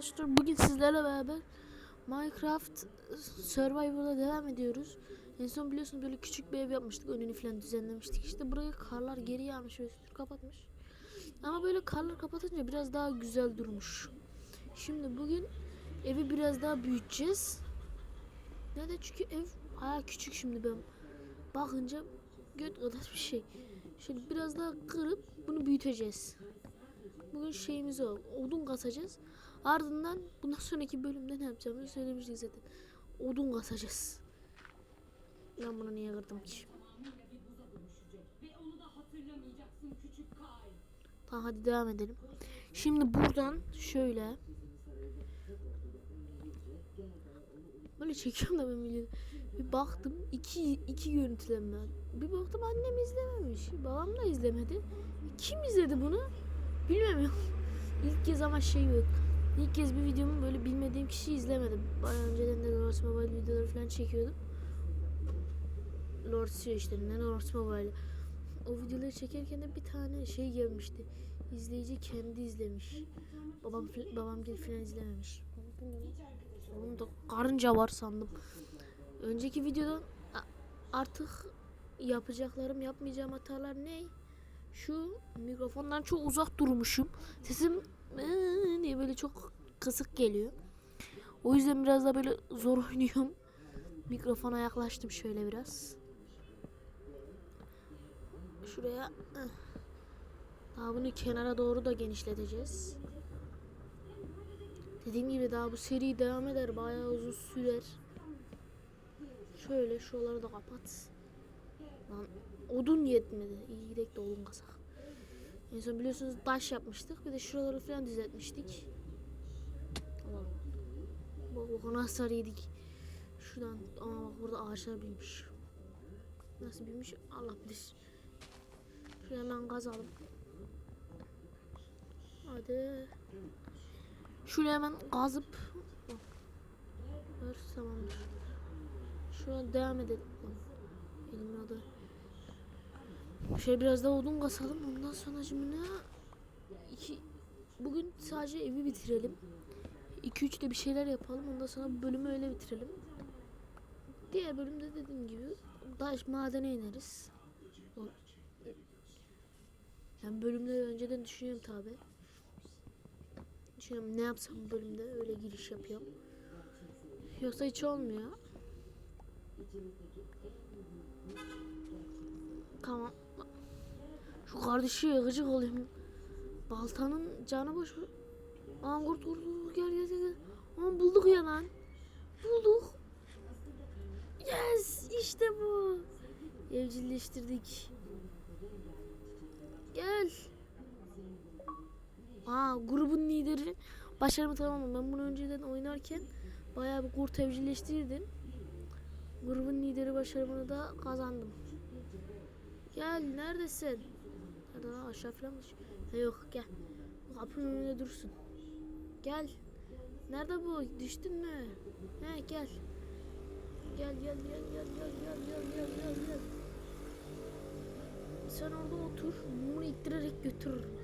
Arkadaşlar bugün sizlerle beraber Minecraft Survival'a devam ediyoruz. En son biliyorsunuz böyle küçük bir ev yapmıştık. Önünü falan düzenlemiştik. İşte buraya karlar geri yağmış ve üstünü kapatmış. Ama böyle karlar kapatınca biraz daha güzel durmuş. Şimdi bugün evi biraz daha büyüteceğiz. Neden? Çünkü ev hala küçük şimdi ben bakınca göt kadar bir şey. Şöyle biraz daha kırıp bunu büyüteceğiz. Bugün şeyimiz o. Odun kasacağız. Ardından bundan sonraki bölümde ne yapacağımızı söylemiştik zaten. Odun kasacağız. Ben bunu niye kırdım ki? Tamam hadi devam edelim. Şimdi buradan şöyle Böyle çekiyorum da ben videoyu. Bir baktım iki, iki görüntülenme. Bir baktım annem izlememiş. Babam da izlemedi. Kim izledi bunu? Bilmiyorum. İlk kez ama şey yok. İlk kez bir videomu böyle bilmediğim kişi izlemedim. Bayağı önceden de Lords Mobile videoları falan çekiyordum. Lords ne Lords Mobile. O videoları çekerken de bir tane şey gelmişti. İzleyici kendi izlemiş. Babam babam gel falan izlememiş. Oğlum da karınca var sandım. Önceki videodan artık yapacaklarım yapmayacağım hatalar ne? Şu mikrofondan çok uzak durmuşum. Sesim diye böyle çok kısık geliyor. O yüzden biraz da böyle zor oynuyorum. Mikrofona yaklaştım şöyle biraz. Şuraya ıh. daha bunu kenara doğru da genişleteceğiz. Dediğim gibi daha bu seri devam eder. Bayağı uzun sürer. Şöyle şuraları da kapat. Lan odun yetmedi. İyi gidelim de odun kasak. En son biliyorsunuz taş yapmıştık. Bir de şuraları falan düzeltmiştik. Allah. Bak bak nasıl yedik. Şuradan ama bak burada ağaçlar büyümüş. Nasıl büyümüş Allah bilir. Şuraya hemen kazalım. Hadi. Şuraya hemen kazıp. Ver tamamdır. Şuna devam edelim. Elimle adı. Şöyle biraz daha odun kasalım. Ondan sonra şimdi? İki, bugün sadece evi bitirelim. 2-3 de bir şeyler yapalım. Ondan sonra bölümü öyle bitirelim. Diğer bölümde dediğim gibi taş madene ineriz. Yani bölümleri önceden düşünüyorum tabi. Düşünüyorum ne yapsam bölümde öyle giriş yapıyorum. Yoksa hiç olmuyor. Tamam. Şu kardeşi gıcık olayım. Baltanın canı boş. Aa kurt gel gel gel. Aa bulduk ya lan. Bulduk. Yes işte bu. Evcilleştirdik. Gel. Aa grubun lideri başarımı tamamladım. Ben bunu önceden oynarken bayağı bir kurt evcilleştirdim. Grubun lideri başarımını da kazandım. Gel neredesin? Lan aşağı falan mı? Ha, yok gel. Kapının önünde dursun. Gel. Nerede bu? Düştün mü? He gel. Gel gel gel gel gel gel gel gel gel gel. Sen orada otur. Bunu ittirerek götürürüm.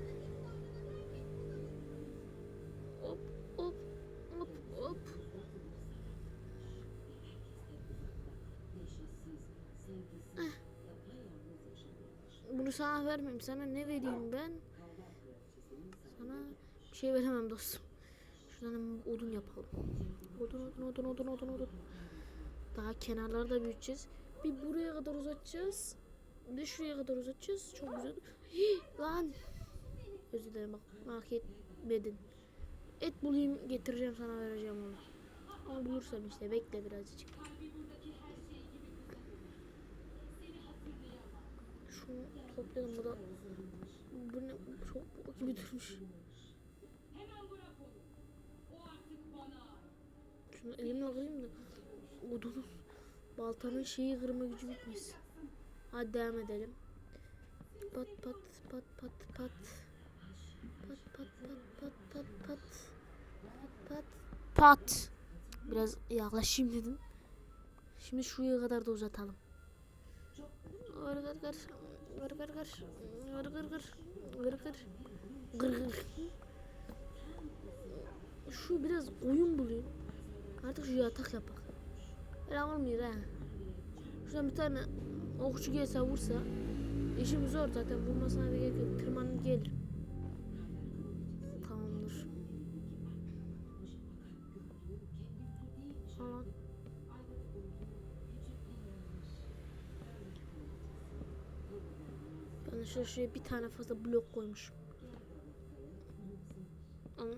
Sana vermem. Sana ne vereyim ben? Sana bir şey veremem dostum. Şuradan odun yapalım. Odun odun odun odun odun odun. Daha kenarları da büyüteceğiz. Bir buraya kadar uzatacağız. Bir şuraya kadar uzatacağız. Çok güzel. Hii, lan. Özür dilerim bak merak etmedin. Et bulayım getireceğim sana vereceğim onu. Ama bulursam işte bekle birazcık. Şunu toplayalım bu da. Bu ne? Çok bok gibi durmuş. Şunu elimle kırayım da odunun baltanın şeyi kırma gücü bitmesin. Hadi devam edelim. Pat pat pat pat pat. Pat pat pat pat pat pat. Pat pat pat. Biraz yaklaşayım dedim. Şimdi şuraya kadar da uzatalım. Gır gır. Gır gır gır. Gır gır gır. Gır gır. Gır şu biraz oyun bulayım. Artık şu yatak yapak. Öyle olmuyor ha. Şuradan bir tane okçu gelse vursa işim zor zaten vurmasına da gerek yok. Tırmanır gelir. Şöyle şuraya bir tane fazla blok koymuşum. Ama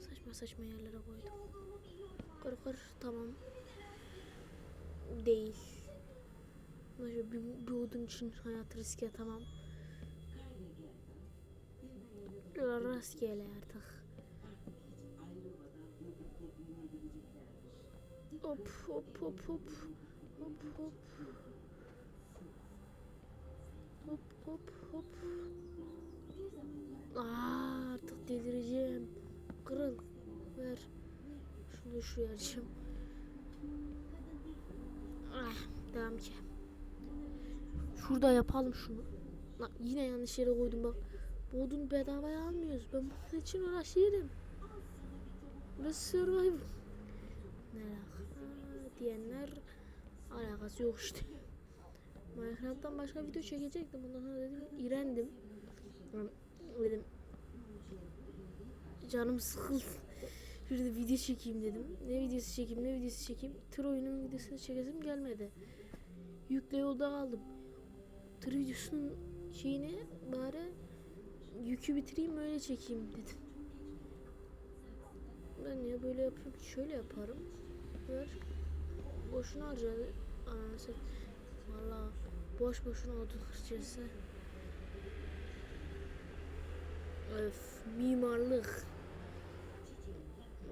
saçma saçma yerlere koydum. Kır kır tamam. Değil. Böyle bir, bir odun için hayat riske tamam. Rastgele artık. Hop hop hop hop. Hop hop. Hop hop hop. Aa, artık delireceğim. Kırıl. Ver. Şunu şuraya açayım. Ah, devam ki. Şurada yapalım şunu. Lan yine yanlış yere koydum bak. Bu odunu bedavaya almıyoruz. Ben bunun için uğraşıyorum. Burası survival. Alaka diyenler alakası yok işte. Minecraft'tan başka video çekecektim. Ondan sonra dedim iğrendim. Yani Dedim canım sıkıldı. Şurada video çekeyim dedim. Ne videosu çekeyim ne videosu çekeyim. Tır oyunun videosunu çekesim gelmedi. Yükle yolda kaldım. Tır videosunun şeyini bari yükü bitireyim öyle çekeyim dedim. Ben niye böyle yapıyorum ki şöyle yaparım. Ver. Boşuna harcadı. Ananı sat. Boş boşuna odun harcayası. Öf mimarlık.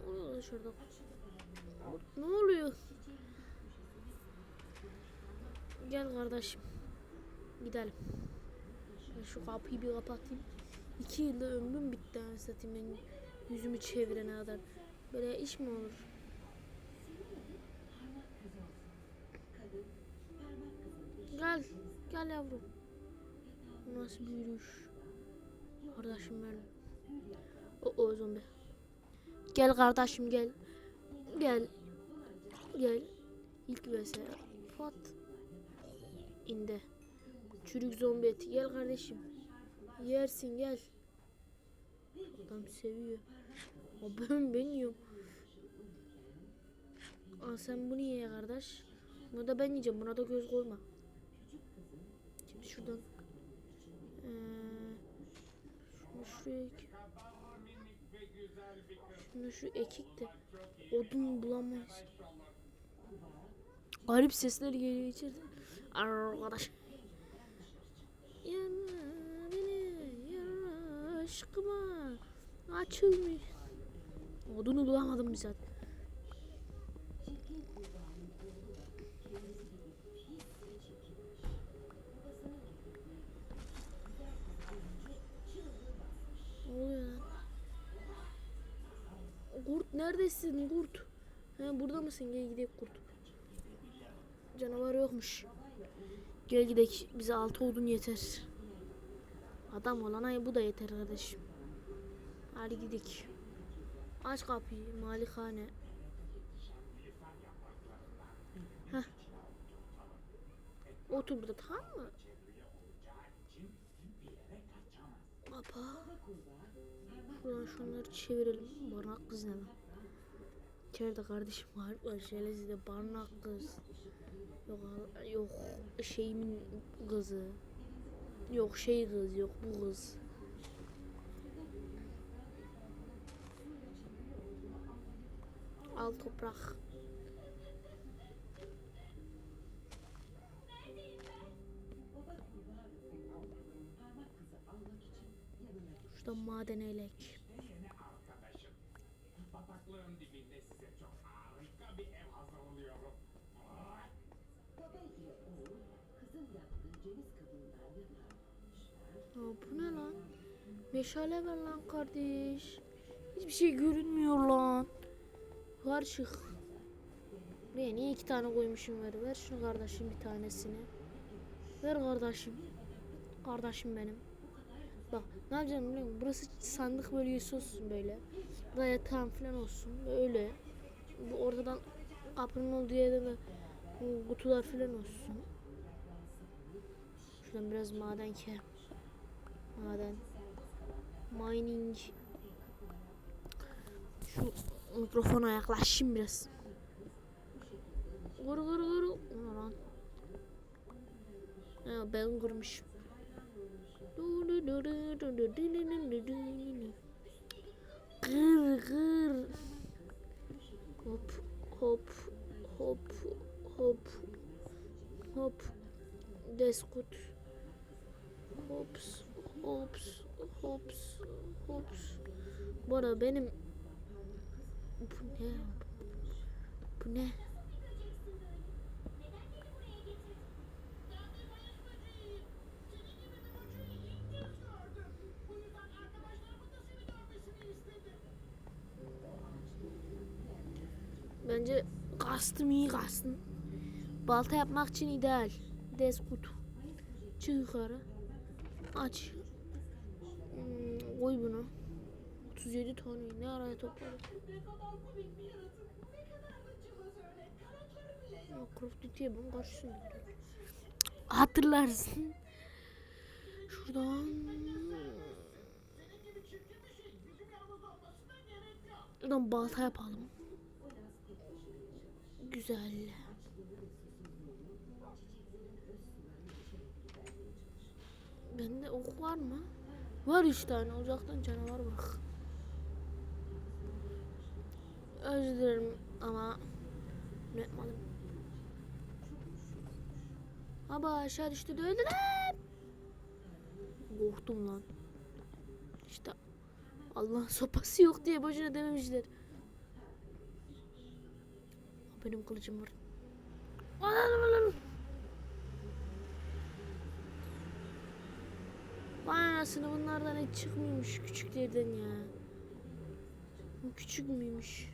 Ne oluyor şurada? Ne oluyor? Gel kardeşim. Gidelim. Ben şu kapıyı bir kapatayım. İki yılda ömrüm bitti satayım ben yüzümü çevirene kadar. Böyle iş mi olur? Gel. Gel yavrum. Nasıl bir yürüyüş? Kardeşim benim. O, o zombi. Gel kardeşim gel. Gel. Gel. İlk vs. Fat. İndi. Çürük zombi eti. Gel kardeşim. Yersin gel. Adam seviyor. O ben ben. Aa, sen bunu ye kardeş. Bunu da ben yiyeceğim. Buna da göz koyma. Şuradan. Ee, şunu şuraya ek. Şunu şu ekik de odun bulamayız. Garip sesler geliyor içeriden. Arkadaş. Yana beni yana aşkıma açılmıyor. Odunu bulamadım bir neredesin kurt? He burada mısın? Gel gidelim kurt. Canavar yokmuş. Gel gidelim. Bize altı odun yeter. Adam olana bu da yeter kardeşim. Hadi gidelim. Aç kapıyı. Malikane. Heh. Otur burada tamam mı? Baba. Şuradan şunları çevirelim. Barınak kız ne lan? İçeride kardeşim var. var. Şelezide barınak kız. Yok yok şeyimin kızı. Yok şey kız yok bu kız. Al toprak. Şurada maden elek. Dibinde size çok harika bir ev hazırlıyorum. İle oğul kızın yaptığı ceviz kabuğundan yaparmışlar. Aa, bu ne lan? Meşale ver lan kardeş. Hiçbir şey görünmüyor lan. Çık. Ben niye iki tane koymuşum ver. Ver şunu kardeşim bir tanesini. Ver kardeşim. Kardeşim benim. Bak ne yapacağım biliyor musun? Burası sandık bölgesi olsun böyle. Burada yatağım falan olsun. Böyle. Bu ortadan kapının olduğu yerde de kutular falan olsun. Şuradan biraz maden ke. Maden. Mining. Şu mikrofona yaklaşayım biraz. Vur vur vur. Ulan lan. Ha, ben kurmuşum. Gır gır. Hop hop hop hop hop. Deskut. Hops hops hops hops. Arada benim bu ne? Bu ne? Bence kastım iyi kastım. Balta yapmak için ideal. Deskut. Çık yukarı. Aç. Hmm, koy bunu. 37 tane. Ne araya topladık? Of Duty'ye bunun karşısında. Hatırlarsın. Şuradan. Şuradan balta yapalım. Güzel. Bende ok var mı? Var üç tane. Uzaktan canavar bak. Özür dilerim ama ne yapmadım. Baba aşağı düştü de öldü lan. Korktum lan. İşte Allah'ın sopası yok diye boşuna dememişler. Benim kılıcım var. Anam anam. Anasını bunlardan hiç çıkmıyormuş küçüklerden ya. Bu küçük müymüş?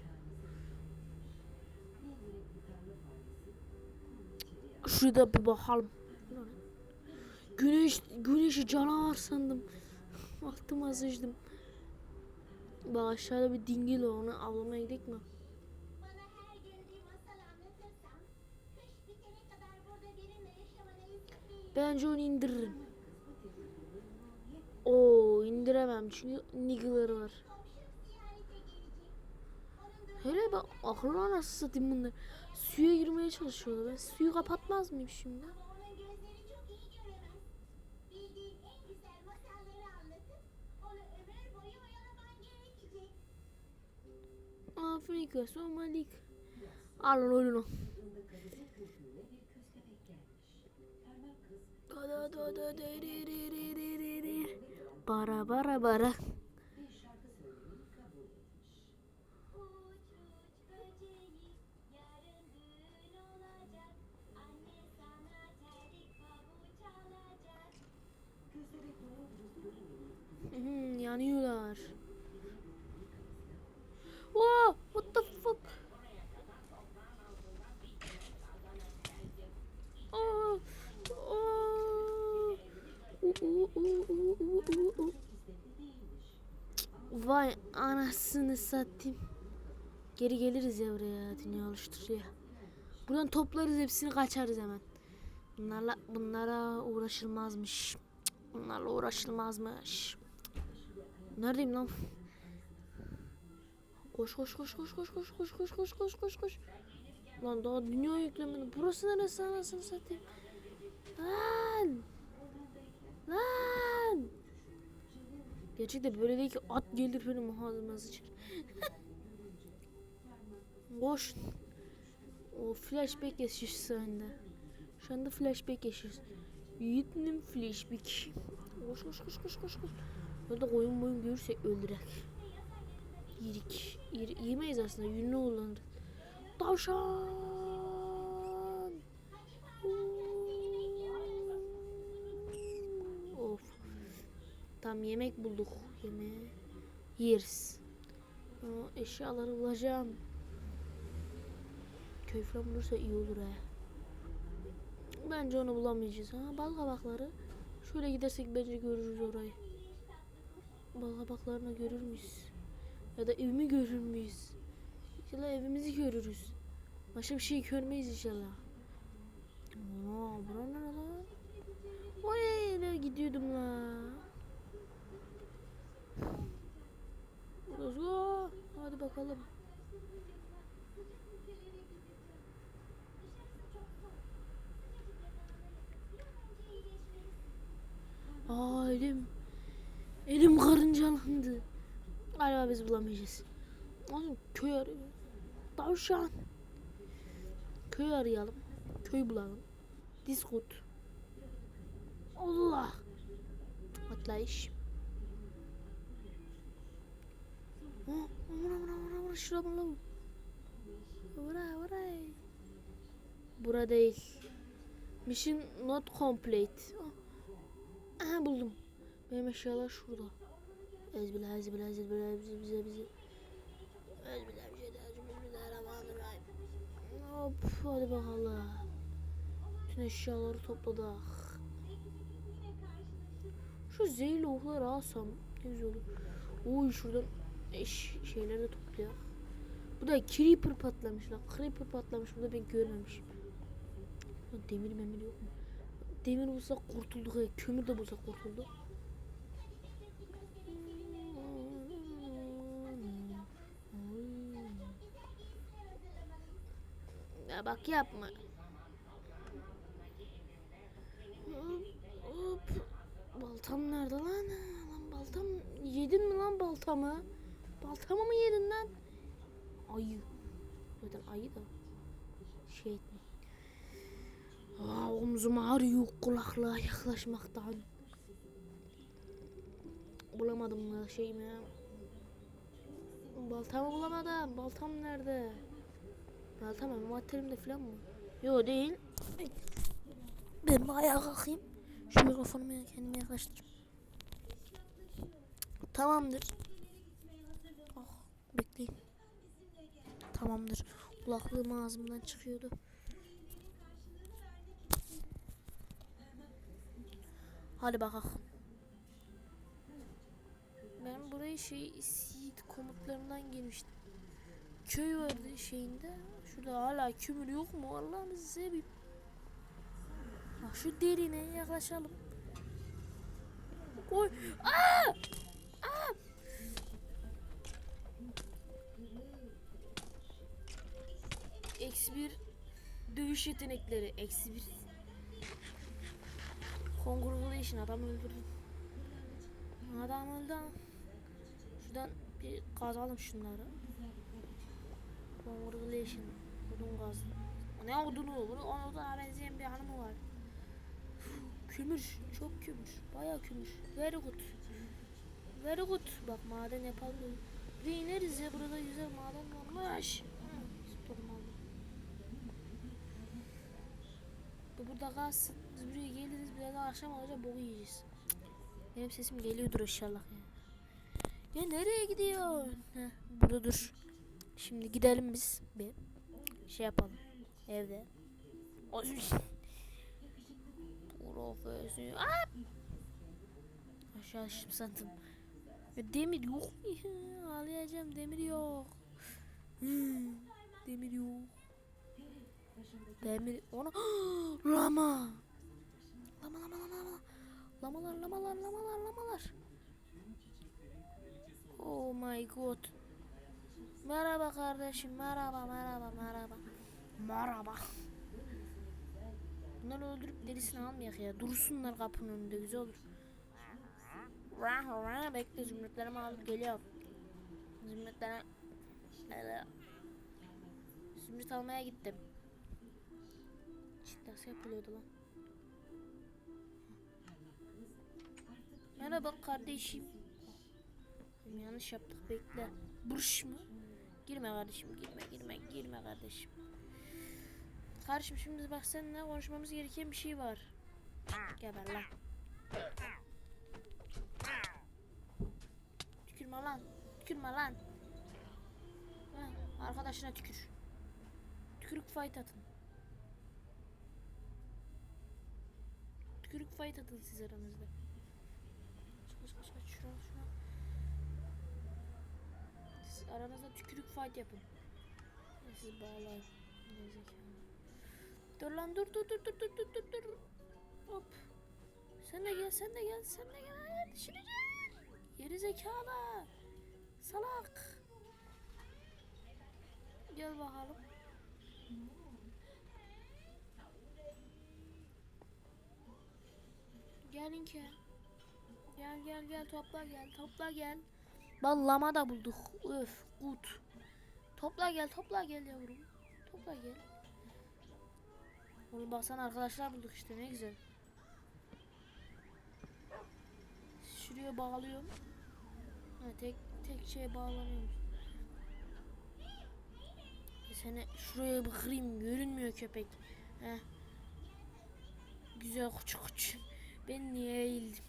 Şurada bir bakalım. Güneş, güneşi canavar sandım. Altıma sıçtım. Bak aşağıda bir dingil onu avlamaya gidelim mi? Bence onu indiririm. Oo indiremem çünkü nigger'ları var. Hele bak akıllı nasıl satayım bunları. Suya girmeye çalışıyorlar. Ben suyu kapatmaz mıyım şimdi? ama onun gözleri çok iyi göremez. Bildiğin en güzel masalları anlatıp onu ömür boyu oyalaman gerekecek. Afrika, Somalik. Alın oyunu. Da da da da de de de de de de de. Bara bara bara. Uç anasını satayım. Geri geliriz ya buraya dünya oluşturuyor. Buradan toplarız hepsini kaçarız hemen. Bunlarla bunlara uğraşılmazmış. Bunlarla uğraşılmazmış. Neredeyim lan? Koş koş koş koş koş koş koş koş koş koş koş koş. Lan daha dünya yüklemedim. Burası neresi anasını satayım? Lan! Lan! Gerçekten böyle değil ki at gelir benim ağzıma sıçar. Koş. O flashback yaşıyoruz sende. Şu anda flashback yaşıyoruz. Yiğit'in flashback. Koş koş koş koş koş koş. Burada koyun boyun görürsek öldürek. Yirik. Yir, yemeyiz aslında. Yünlü kullanırız. Tavşan. Tam yemek bulduk. Yemeği yeriz. Ama eşyaları bulacağım. Köy falan bulursa iyi olur ha. Bence onu bulamayacağız ha. Bal kabakları. Şöyle gidersek bence görürüz orayı. bal kabaklarını görür müyüz? Ya da evimi görür müyüz? İnşallah evimizi görürüz. Başka bir şey görmeyiz inşallah. Aa, bura ne lan? Oraya ne gidiyordum la. Let's go. Hadi bakalım. Aa elim. Elim karıncalandı. Galiba biz bulamayacağız. Oğlum köy arıyor. Tavşan. Köy arayalım. Köy bulalım. Discord. Allah. Atlayış. Ha, Vura vura vura vura şuraya bana vura. Bura değil. Mission not complete. Ah. Aha buldum. Benim eşyalar şurada. Ezbila ezbila ezbila bize bize bize. Ezbila Bismillahirrahmanirrahim. Hop hadi bakalım. Bütün eşyaları topladık. Şu zehirli okları alsam ne güzel olur. Oy şuradan eş şeyleri de toplayalım. Bu da creeper patlamış lan. Creeper patlamış. Burada ben görmemişim. Ya Demir memir yok mu? Demir bulsak kurtulduk ya. Kömür de bulsak kurtulduk. Ya bak yapma. Hop. Baltam nerede lan? Lan baltam yedin mi lan baltamı? Baltamı mı yedin lan? Ayı. Zaten ayı da şey etme. Aa, omzum ağrıyor kulaklığa yaklaşmaktan. Bulamadım da şeyimi. Baltamı bulamadım. Baltam nerede? Baltam envanterimde falan mı? Yo değil. Ben ayağa kalkayım. Şu mikrofonumu kendime yaklaştırayım. Tamamdır. Bekleyin. Tamamdır. Kulaklığım ağzımdan çıkıyordu. Hadi bakalım. Ben burayı şey seed komutlarından girmiştim. Köy vardı şeyinde. Şurada hala kömür yok mu? Allah'ını seveyim. Bak şu derine yaklaşalım. Oy. Aa! Eksi bir dövüş yetenekleri. Eksi bir. Congratulation adam öldürdüm. Adam öldü. Şuradan bir kazalım şunları. Congratulation. Odun kazdım. Ne odunu? Bunu ona benzeyen bir hanımı var. Kömür. Çok kömür. Bayağı kömür. Very good. Very good. Bak maden yapalım. Bir ineriz ya. Burada güzel maden varmış. Burada kalsın. Biz buraya geliriz. Biraz akşam olacak. Boğu yiyeceğiz. Benim sesim geliyordur inşallah ya. Ya nereye gidiyor? Heh, burada dur. Şimdi gidelim biz. Bir şey yapalım. Evde. Oy. Profesör. Aşağı düştüm sandım. Demir yok mu ya? Ağlayacağım demir yok. Hmm, demir yok. Demir ona lama. Lama lama lama lama. Lamalar lamalar lamalar lamalar. Oh my god. Merhaba kardeşim. Merhaba merhaba merhaba. Merhaba. Bunları öldürüp derisini almayak ya. Dursunlar kapının önünde güzel olur. Rah rah bekle zümrütlerimi alıp geliyorum. Zümrütlere. Zümrüt almaya gittim. Nasıl yapılıyordu lan? Merhaba kardeşim. Yanlış yaptık bekle. Burş mu? Girme kardeşim girme girme girme kardeşim. Kardeşim şimdi bak seninle konuşmamız gereken bir şey var. Geber lan. Tükürme lan. Tükürme lan. Ha, arkadaşına tükür. Tükürük fight atın. Tükürük fight atın siz aranızda. Şuna. aranızda tükürük fight yapın. Siz bağlayın. Dur lan dur dur dur dur dur dur dur dur. Hop. Sen de gel sen de gel sen de gel. Düşüreceğim. Geri zekalı. Salak. Gel bakalım. Gelin ki. Gel gel gel topla gel topla gel. Ballama da bulduk. Öf gut. Topla gel topla gel yavrum. Topla gel. Oğlum baksana arkadaşlar bulduk işte ne güzel. Şuraya bağlıyorum. Ha, tek tek şey bağlanıyormuş. E Seni şuraya bir kırayım görünmüyor köpek. Heh. Güzel kuç kuç. Ben niye eğildim?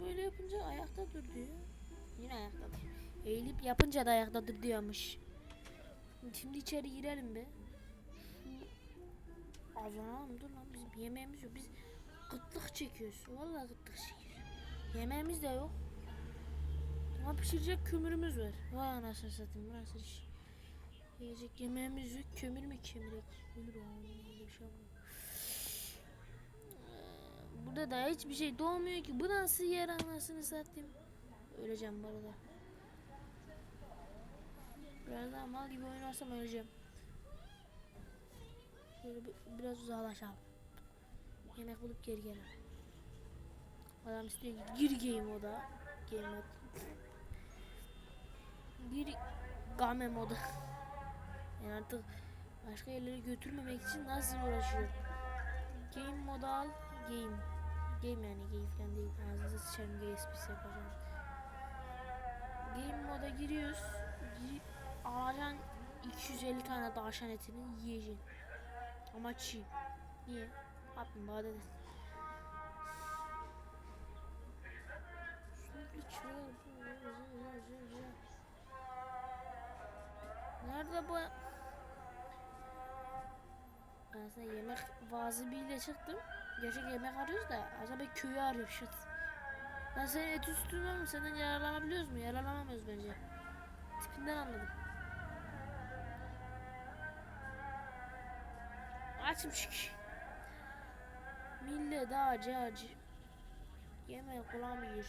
Böyle yapınca ayakta dur diyor. Yine ayakta dur. Eğilip yapınca da ayakta dur diyormuş. Şimdi içeri girelim be. Şu Azanalım dur lan bizim yemeğimiz yok. Biz gıtlık çekiyoruz. Vallahi gıtlık çekiyoruz. Yemeğimiz de yok. Ama pişirecek kömürümüz var. Vay anasını satayım burası iş. Yiyecek yemeğimiz yok. Kömür mü kemirek? Ölür o. Bir şey olmaz. Burada da hiçbir şey doğmuyor ki. Bu nasıl yer anasını satayım. Öleceğim bu arada. Biraz daha mal gibi oynarsam öleceğim. Şöyle bir- biraz uzaklaşalım. Yemek bulup geri gelelim. Adam istiyor ki gir game moda. Game mod. Gir game moda. Yani artık başka yerlere götürmemek için nasıl uğraşıyor. Game moda al. Game. Game yani game değil. Ağzınıza sıçarım gay esprisi yapacağım. Game moda giriyoruz. Gi alacaksın 250 tane tavşan etini yiyeceksin. Ama çiğ. Niye? Kaplumbağa dedin. Nerede bu? Ben sana yemek vazibiyle çıktım. Gerçek yemek arıyoruz da acaba köyü arıyoruz. Ben senin et üstünden mi? Senden yararlanabiliyoruz mu? Yararlanamıyoruz bence. Tipinden anladım. Açım çünkü. Millet acı acı. Yemek bulamıyor.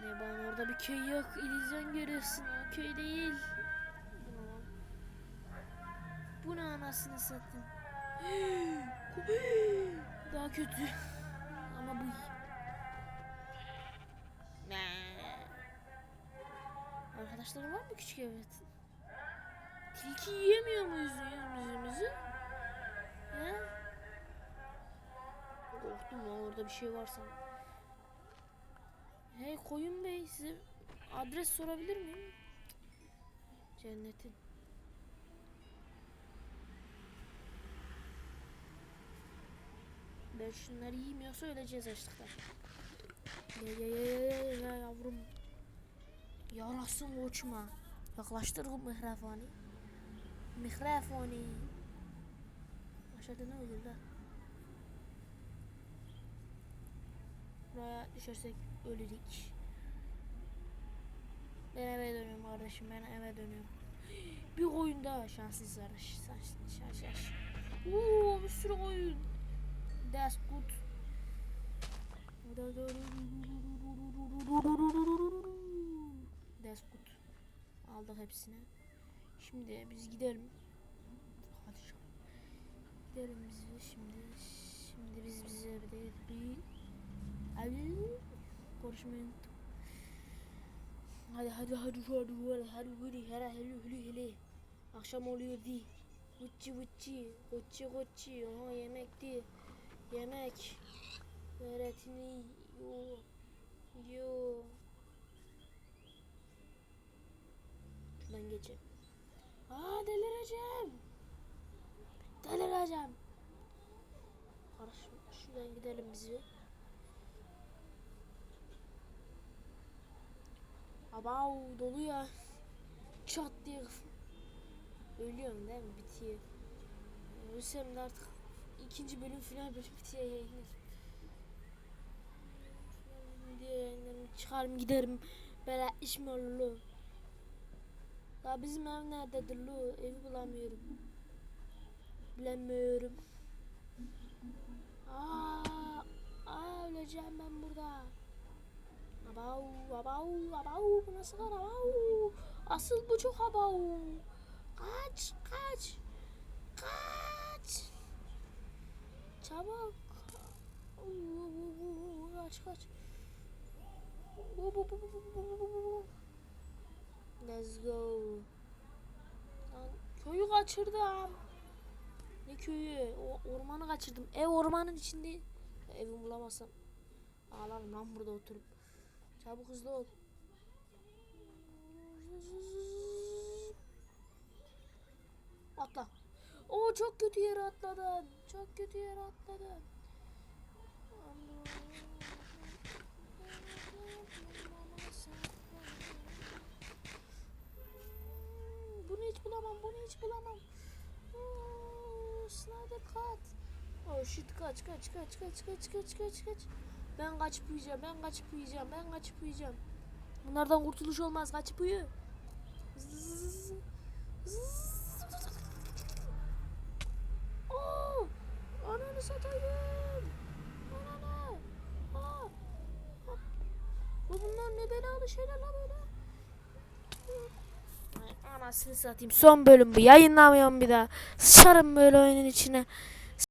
Ne bana orada bir köy yok. İllüzyon görüyorsun. O köy değil. Bu ne lan? Bu ne anasını satayım. Daha kötü. Ama bu iyi. Arkadaşlarım var mı küçük evet? Tilki yiyemiyor muyuz yüzümüzü? He? Korktum lan orada bir şey varsa. Hey koyun bey size adres sorabilir miyim? Cennetin. Ben şunları yiyemiyorsa öleceğiz açlıktan. Ya ya ya ya ya ya yavrum. Yarasın uçma. Yaklaştır bu mikrofonu. Mikrofonu. Aşağıda ne oluyor lan? Buraya düşersek ölürük. Ben eve dönüyorum kardeşim ben eve dönüyorum. Bir koyun daha şanssız sarış. Şaş şaş şaş. Uuu bir sürü koyun. That's good. That's good. Aldık hepsini. Şimdi biz gidelim. Hadi şu. Gidelim biz şimdi. Şimdi biz bize bir bir Abi konuşmayı unuttum. Hadi hadi hadi hadi hadi hadi hadi hadi hadi hadi Akşam oluyor di. Vıççı vıççı vıççı vıççı Aha yemek di. Yemek. Öğretini yo. Yo. Şuradan geçeyim. Aa delireceğim. Delireceğim. Kardeşim şuradan gidelim bizi. Abav dolu ya. Çat diye Ölüyorum değil mi? Bitiyor. Ölsem de artık ikinci bölüm final bölüm bitiyor yayınlar. diye yayınlarımı çıkarım giderim. Böyle iş mi olur lu? Ya bizim ev nerededir lu? Evi bulamıyorum. Bilemiyorum. Aa, aa öleceğim ben burada. Abav, abav, abav. Bu nasıl kar abav? Asıl bu çok abav. Kaç, kaç. Kaç. Çabuk. Kaç, kaç. Let's go. Lan köyü kaçırdım. Ne köyü? O ormanı kaçırdım. Ev ormanın içinde. Evimi bulamazsam ağlarım lan burada oturup. Çabuk hızlı ol. Çok kötü yere atladın. Çok kötü yere atladın. Bunu hiç bulamam, bunu hiç bulamam. Snyder kat. Oh shit kaç kaç kaç kaç kaç kaç kaç kaç. Ben kaçıp uyuyacağım, ben kaçıp uyuyacağım, ben kaçıp uyuyacağım. Bunlardan kurtuluş olmaz, kaçıp uyu. Zzz, zzz. Oo, ananı satayım. Ananı. Aa. Bu bunlar ne belalı şeyler la böyle. Anasını satayım. Son bölüm bu. Yayınlamıyorum bir daha. Sıçarım böyle oyunun içine.